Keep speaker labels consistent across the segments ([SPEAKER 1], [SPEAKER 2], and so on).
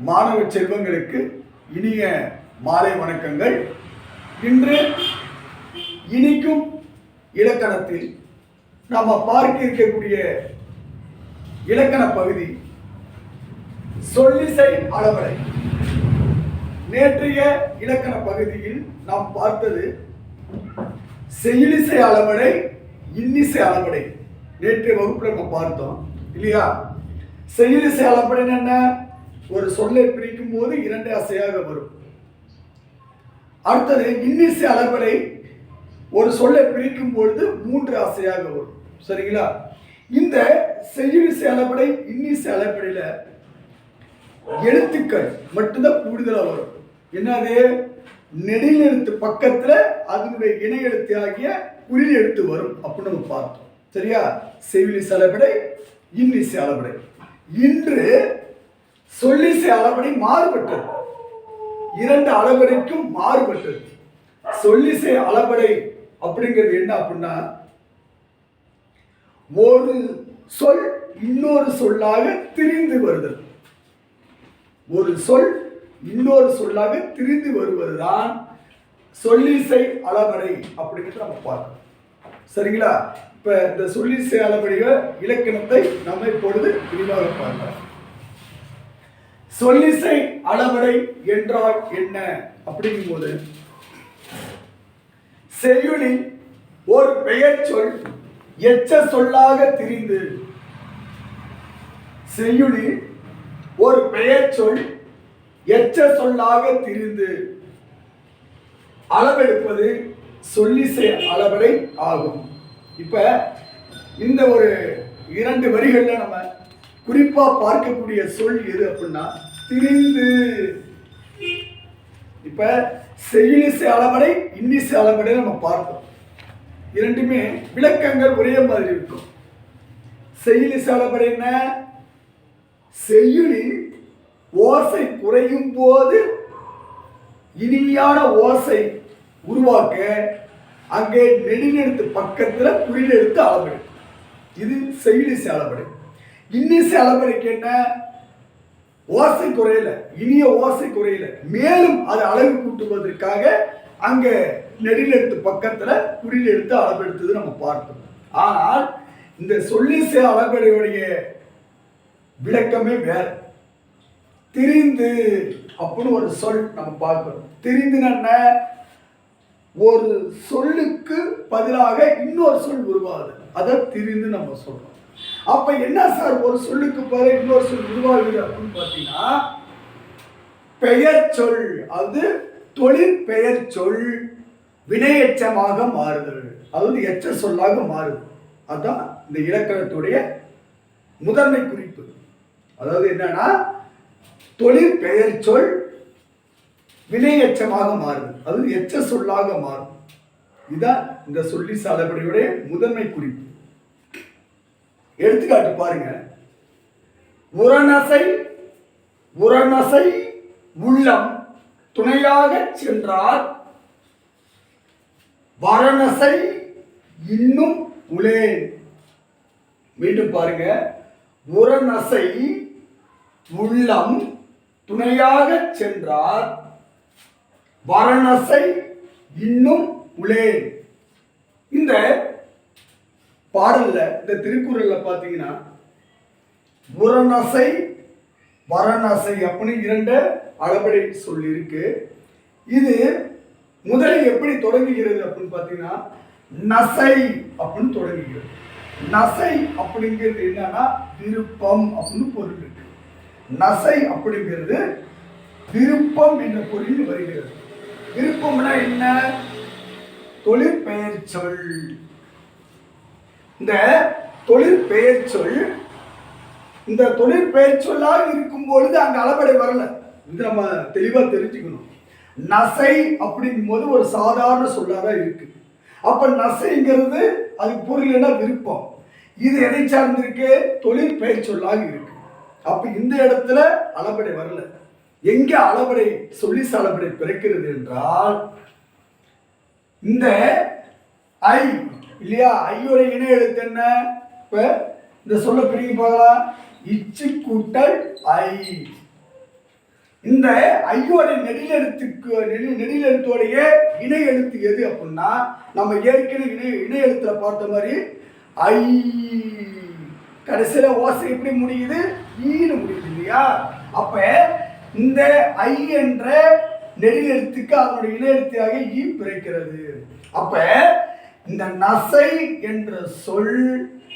[SPEAKER 1] மாணவ செல்வங்களுக்கு இனிய மாலை வணக்கங்கள். இன்று இனிக்கும் இலக்கணத்தில் நாம் பார்க்க இருக்கக்கூடிய இலக்கண பகுதி சொல்லிசை அளவடை. நேற்றைய இலக்கண பகுதியில் நாம் பார்த்தது செயலிசை அளவடை இன்னிசை அளவடை. நேற்றைய வகுப்புல நம்ம பார்த்தோம் இல்லையா? செயலிசை அளவடைன்னு என்ன? ஒரு சொல்லை பிரிக்கும் போது இரண்டு அசையாக வரும். அடுத்தது இன்னிசை அளவடை ஒரு சொல்லை பிரிக்கும் பொழுது மூன்று அசையாக வரும். சரிங்களா? இந்த செய்யுளிசை அளபடை இன்னிசை அளப்படையில் எழுத்துக்கள் மட்டும்தான் கூடுதலாக வரும். என்னது? நெடில் எழுத்து பக்கத்தில் அதனுடைய இணை எழுத்து ஆகிய குறில் எழுத்து வரும் அப்படின்னு நம்ம பார்த்தோம். சரியா? செவிலிசை அளபடை இன்னிசை அளபடை இன்று சொல்லிசை அளபடை மாறுபட்டது. இரண்டு அளபடைக்கும் மாறுபட்டது. சொல்லிசை அளபடை அப்படிங்கிறது என்ன அப்படின்னா ஒரு சொல் இன்னொரு சொல்லாக திரிந்து வருதல். ஒரு சொல் இன்னொரு சொல்லாக திரிந்து வருவதுதான் சொல்லிசை அளபடை அப்படிங்கிறது நம்ம பார்க்கணும். சரிங்களா? இப்ப இந்த சொல்லிசை அளபடைய இலக்கணத்தை நம்ம இப்பொழுது விரிவாக பார்க்கலாம். சொல்லிசை அளவடை என்றால் என்ன? அப்படிங்கும்போது செய்யுளில் ஒரு பெயர் சொல் எச்ச சொல்லாக திரிந்து செய்யுளில் ஒரு பெயர் சொல் எச்ச சொல்லாக திரிந்து. அளவெடுப்பது சொல்லிசை அளவடை ஆகும். இப்ப இந்த ஒரு இரண்டு வரிகள்ல நம்ம குறிப்பா பார்க்கக்கூடிய சொல் எது அப்படின்னா திரிந்து. இப்ப செயலிசை அளவடை இன்னிசை அளவடை நம்ம பார்ப்போம். இரண்டுமே விளக்கங்கள் ஒரே மாதிரி இருக்கும். செயலிசை அளவடை என்ன? செய்யுளில் ஓசை குறையும் போது இனிமையான ஓசை உருவாக்க அங்கே நெடுநெடுத்து பக்கத்தில் குறில் எடுத்து இது செயலிசை அளவடை இன்னிசை அளபடைக்கு என்ன? ஓசை குறையில. இனிய ஓசை குறையில. மேலும் அது அளவு கூட்டுவதற்காக அங்க நெடிலெடுத்து பக்கத்துல குறில் எடுத்து அளவெடுத்தது நம்ம பார்த்தோம். ஆனால் இந்த சொல்லிசை அளவடையுடைய விளக்கமே வேற. திரிந்து அப்படின்னு ஒரு சொல் நம்ம பார்க்கணும் திரிந்துன்னா என்ன? ஒரு சொல்லுக்கு பதிலாக இன்னொரு சொல் உருவாகுது. அதை திரிந்து நம்ம சொல்றோம். அப்ப என்ன சார் ஒரு சொல்லுக்கு பிறகு இன்னொரு சொல் உருவாகுது அப்படின்னு பார்த்தீங்கன்னா பெயர் சொல். அது தொழில் பெயர் சொல். வினையச்சமாக மாறுதல். அதாவது எச்ச சொல்லாக மாறுது. அதுதான் இந்த இலக்கணத்துடைய முதன்மை குறிப்பு. அதாவது என்னன்னா தொழில் பெயர் சொல் வினையச்சமாக மாறுது. அது எச்ச சொல்லாக மாறும். இதுதான் இந்த சொல்லி சாதப்படையுடைய முதன்மை குறிப்பு. எடுத்துக்காட்டு பாருங்க. உரணசை உரணசை உள்ளம் துணையாக சென்றார். வரணசை இன்னும் உளேன் மீண்டும் பாருங்க. உரணசை உள்ளம் துணையாக சென்றார். வரணசை இன்னும் உளேன் இந்த பாடல்ல இந்த திருக்குறள்ல பாத்தீங்கன்னா உரணசை வரணசை அப்படின்னு இரண்டு அளபடி சொல்லியிருக்கு. இது முதலில் எப்படி தொடங்குகிறது அப்படின்னு பார்த்தீங்கன்னா நசை அப்படின்னு தொடங்குகிறது. நசை அப்படிங்கிறது என்னன்னா விருப்பம் அப்படின்னு பொருள் இருக்கு. நசை அப்படிங்கிறது விருப்பம் என்ற பொருள் வருகிறது. விருப்பம்னா என்ன? தொழிற்பெயர் சொல். இந்த தொழிற்பெயர் சொல் இந்த தொழிற்பெயர் சொல்லாக இருக்கும் பொழுது அங்க அளபடை வரல. இது நம்ம தெளிவா தெரிஞ்சுக்கணும். நசை அப்படிங்கும் போது ஒரு சாதாரண சொல்லாக தான் இருக்கு. அப்ப நசைங்கிறது அது பொருள் என்ன விருப்பம். இது எதை சார்ந்திருக்கு? தொழில் பெயர் சொல்லாக இருக்கு. அப்ப இந்த இடத்துல அளபடை வரல. எங்கே அளபடை சொல்லி அளபடை பிறக்கிறது என்றால் இந்த ஐ இல்லையா? ஐயோட இணை எழுத்து என்ன? இப்போ இந்த சொல்ல பிரிக்க பார்க்கலாம் இச்சு கூட்டல் ஐ. இந்த ஐயோட நெடிலெழுத்துக்கு நெடி நெடிலெழுத்தோடைய இணை எழுத்து எது அப்படின்னா நம்ம ஏற்கனவே இணை இணை எழுத்துல பார்த்த மாதிரி ஐ. கடைசியில் ஓசை எப்படி முடியுது? ஈனு முடியுது இல்லையா? அப்போ இந்த ஐ என்ற நெடிலெழுத்துக்கு அதனுடைய இணை ஈ பிறக்கிறது. அப்போ இந்த நசை என்ற சொல்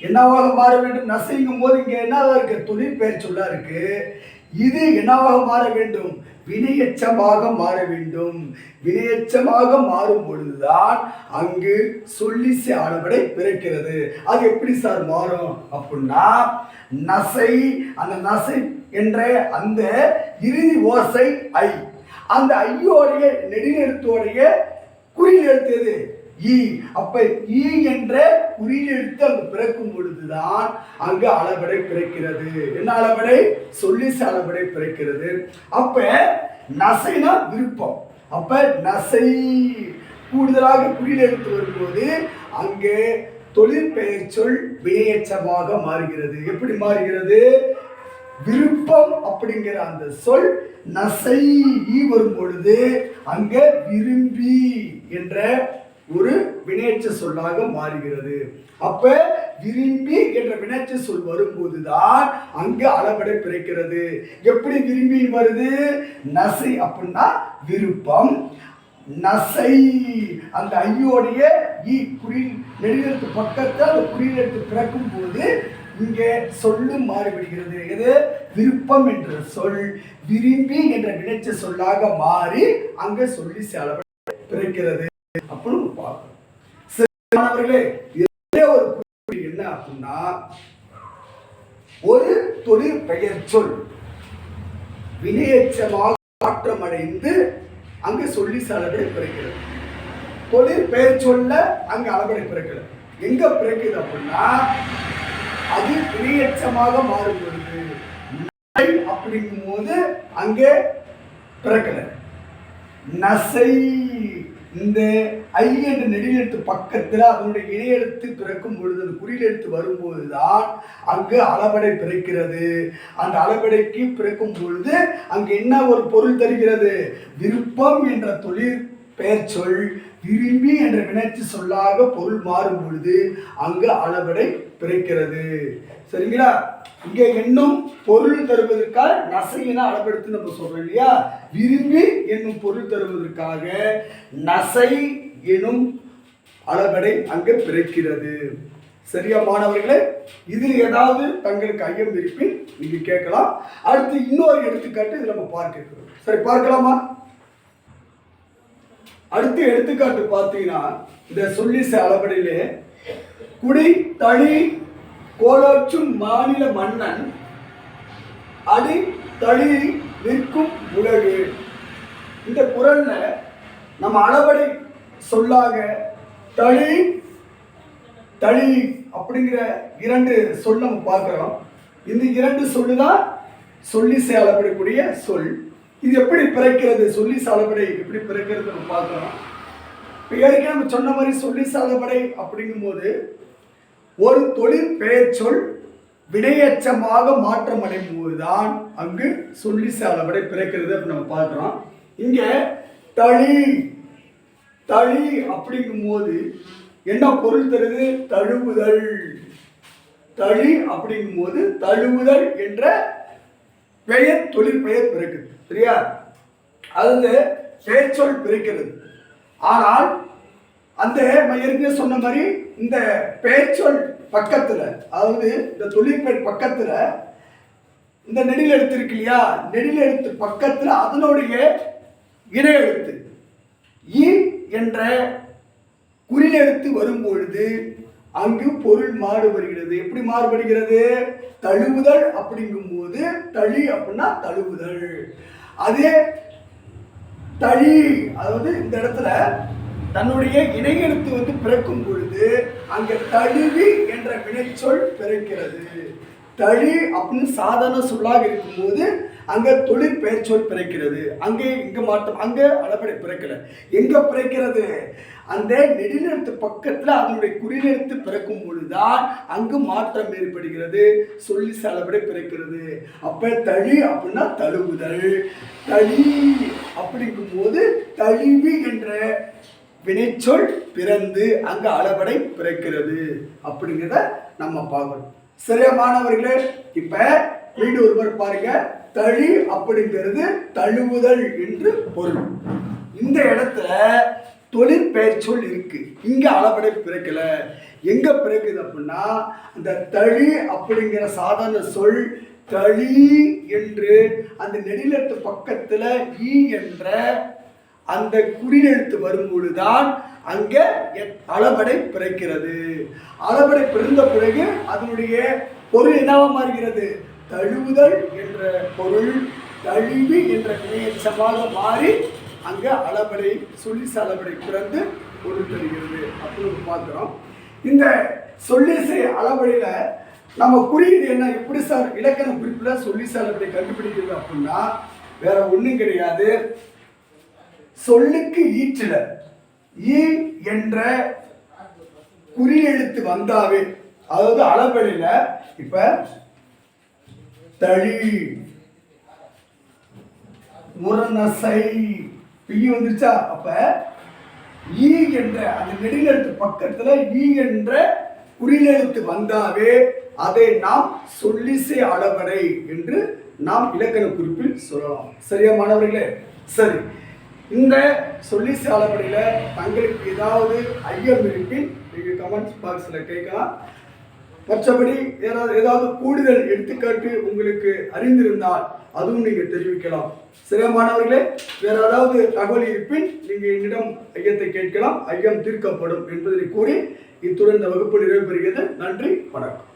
[SPEAKER 1] என்னவாக மாற வேண்டும் நசைங்கும் போது இங்க என்னவா இருக்கு? தொழிற்பெயர் சொல்லா இருக்கு. இது என்னவாக மாற வேண்டும்? வினையச்சமாக மாற வேண்டும். வினையச்சமாக மாறும் பொழுதுதான் அங்கு சொல்லிசை அளவடை பிறக்கிறது. அது எப்படி சார் மாறும் அப்படின்னா நசை அந்த நசை என்ற அந்த இறுதி ஓசை ஐ. அந்த ஐயோடைய நெடுநெழுத்தோடைய குறி எழுத்து ஈ. அப்ப ஈ என்ற குறியெழுத்து அங்கு பிறக்கும் பொழுதுதான் அங்கு அளபடை பிறக்கிறது. என்ன அளபடை? சொல்லிச அளபடை பிறக்கிறது. அப்ப நசைனா விருப்பம். அப்ப நசை. கூடுதலாக குறியெழுத்து வரும்போது அங்கே தொழிற்பெயர் சொல் வினையச்சமாக மாறுகிறது. எப்படி மாறுகிறது? விருப்பம் அப்படிங்கிற அந்த சொல் நசை ஈ வரும் பொழுது அங்க விரும்பி என்ற ஒரு வினையச்ச சொல்லாக மாறுகிறது. அப்ப விரும்பி என்ற வினைச்ச சொல் வரும்போதுதான் அங்கு அளபடை பிறக்கிறது. எப்படி விரும்பி வருது? நசை அப்படின்னா விருப்பம். நசை அந்த ஐயோடைய ஈ குறி நெடுநெழுத்து பக்கத்தில் அந்த குறில் பிறக்கும் போது இங்கே சொல்லும் மாறிவிடுகிறது. எது? விருப்பம் என்ற சொல். விரும்பி என்ற வினைச்ச சொல்லாக மாறி அங்கே சொல்லி செலவு பிறக்கிறது. அப்படின்னு மாணவர்களே இதே ஒரு குறிப்பு என்ன அப்படின்னா ஒரு தொழில் பெயர் சொல். வினையேற்றமாக மாற்றமடைந்து அங்கு சொல்லி அளவிடை பிறக்கிறது. தொழில் பெயர் சொல்ல அங்கு அளவிடை பிறக்கிறது. எங்க பிறக்குது அப்படின்னா அது வினையேற்றமாக மாறும் பொழுது அப்படிங்கும் போது அங்கே பிறக்கல நசை இந்த ஐ என்ற நெடிலெழுத்து பக்கத்தில் அதனுடைய இணையெழுத்து பிறக்கும் பொழுது அந்த குறியெழுத்து வரும்போது தான் அங்கு அளபடை பிறக்கிறது. அந்த அளபடைக்கு பிறக்கும் பொழுது அங்கு என்ன ஒரு பொருள் தருகிறது? விருப்பம் என்ற தொழில் பெயர் சொல் விரும்பி என்ற வினைத்து சொல்லாக பொருள் மாறும் பொழுது அங்கு அளபடை பிறக்கிறது. சரிங்களா? இங்கே என்னும் பொருள் தருவதற்காக நசையின அளவெடுத்து நம்ம சொல்றோம் இல்லையா? விரும்பி என்னும் பொருள் தருவதற்காக நசை எனும் அளவடை அங்கு பிறக்கிறது. சரியா மாணவர்களே? இதில் ஏதாவது தங்களுக்கு ஐயம் இருப்பின் நீங்க கேட்கலாம். அடுத்து இன்னொரு எடுத்துக்காட்டு இதில் நம்ம பார்க்கிறோம் சரி பார்க்கலாமா? அடுத்து எடுத்துக்காட்டு பார்த்தீங்கன்னா இந்த சொல்லிச அளவடையிலே குடி தளி கோலோச்சும் மாநில மன்னன் அடி தளி நிற்கும் உலகு. இந்த குரல்ல நம்ம அளவடை சொல்லாக தளி தளி அப்படிங்கிற இரண்டு சொல் நம்ம பார்க்குறோம். இந்த இரண்டு சொல்லு தான் சொல்லி செயலப்படக்கூடிய சொல். இது எப்படி பிறக்கிறது? சொல்லி சாலப்படை எப்படி பிறக்கிறது நம்ம பார்க்குறோம். இப்போ ஏற்கனவே நம்ம சொன்ன மாதிரி சொல்லி சாலப்படை அப்படிங்கும்போது ஒரு தொழில் பெயர்ச்சொல் வினையச்சமாக மாற்றம் அடையும் போது தான் அங்கு சொல்லி சாலப்படை பிறக்கிறது அப்படின்னு நம்ம பார்க்குறோம். இங்கே தளி தளி அப்படிங்கும்போது என்ன பொருள் தருது? தழுவுதல். தளி அப்படிங்கும்போது தழுவுதல் என்ற பெயர் தொழில் பெயர் பிறக்குது சரியா? அது பெயர் பிறக்கிறது. ஆனால் அந்த ஏற்கனவே சொன்ன மாதிரி இந்த பெயர்ச்சொல் பக்கத்தில் அதாவது இந்த தொழிற்பெயர் பக்கத்தில் இந்த நெடில் எழுத்து இருக்கு இல்லையா? நெடில் எழுத்து பக்கத்தில் அதனுடைய இணை எழுத்து ஈ என்ற குறில் எழுத்து வரும்பொழுது அங்கு பொருள் மாறுபடுகிறது எப்படி மாறுபடுகிறது தழுவுதல் அப்படிங்கும்போது தளி அப்படின்னா தழுவுதல். அதே தளி அதாவது இந்த இடத்துல தன்னுடைய இணையெழுத்து வந்து பிறக்கும் பொழுது அங்க தழுவி என்ற வினைச்சொல் பிறக்கிறது. தளி அப்படின்னு சாதாரண சொல்லாக இருக்கும்போது அங்கே தொழில் சொல் பிறக்கிறது. அங்கே இங்கே மாற்றம் அங்கே அளபடை பிறக்கல. எங்கே பிறக்கிறது? அந்த நெடுநிறுத்து பக்கத்தில் அதனுடைய குறிநிறுத்து பிறக்கும் பொழுதுதான் அங்கு மாற்றம் ஏற்படுகிறது. சொல்லி அளபடை பிறக்கிறது. அப்போ தழி அப்படின்னா தழுவுதல். தளி அப்படிங்கும் போது தழிவு என்ற வினைச்சொல் பிறந்து அங்கு அளபடை பிறக்கிறது. அப்படிங்கிறத நம்ம பார்க்கணும். சரியா மாணவர்களே இப்போ மீண்டும் ஒருவர் பாருங்கள் தழி அப்படிங்கிறது தழுவுதல் என்று பொருள். இந்த இடத்துல தொழிற்பெயர் சொல் இருக்கு. இங்க அளபடை பிறக்கல. எங்க பிறக்குது அப்படின்னா அந்த தழி அப்படிங்கிற சாதாரண சொல் தளி என்று அந்த நெடிலத்து பக்கத்துல ஈ என்ற அந்த குறியெழுத்து வரும்பொழுதுதான் அங்க அளபடை பிறக்கிறது. அளபடை பிறந்த பிறகு அதனுடைய பொருள் என்னவா மாறுகிறது? தழுவுதல் என்ற பொருள் தழிவு என்ற வினையச்சமாக மாறி அங்கே அளபடை சொல்லிச அளபடை பிறந்து பொருள் தருகிறது. அப்படின்னு பார்க்குறோம். இந்த சொல்லிசை அளபடியில் நம்ம குறியீடு என்ன? எப்படி சார் இலக்கண குறிப்பில் சொல்லிசை அளபடி கண்டுபிடிக்கிறது அப்படின்னா வேற ஒன்றும் கிடையாது. சொல்லுக்கு ஈற்றில ஈ என்ற குறியெழுத்து வந்தாவே அதாவது அளபடியில் இப்போ தழி. முரணசை. பிய் வந்துருச்சா? அப்ப ஈ என்ற அந்த நெடுங்கெழுத்து பக்கத்துல ஈ என்ற குறியெழுத்து வந்தாவே அதை நாம் சொல்லிசை அளவடை என்று நாம் இலக்கண குறிப்பில் சொல்லலாம். சரியா மாணவர்களே? சரி. இந்த சொல்லிசை அளபடியில் தங்களுக்கு ஏதாவது ஐயம் இருப்பின் நீங்கள் கமெண்ட்ஸ் பாக்ஸில் கேட்கலாம். மற்றபடி ஏதாவது ஏதாவது கூடுதல் எடுத்துக்காட்டு உங்களுக்கு அறிந்திருந்தால் அதுவும் நீங்கள் தெரிவிக்கலாம். சில மாணவர்களே வேற ஏதாவது தகவல் இருப்பின் நீங்கள் என்னிடம் ஐயத்தை கேட்கலாம். ஐயம் தீர்க்கப்படும் என்பதை கூறி இத்துடன் இந்த வகுப்பு நிறைவு பெறுகிறது. நன்றி வணக்கம்.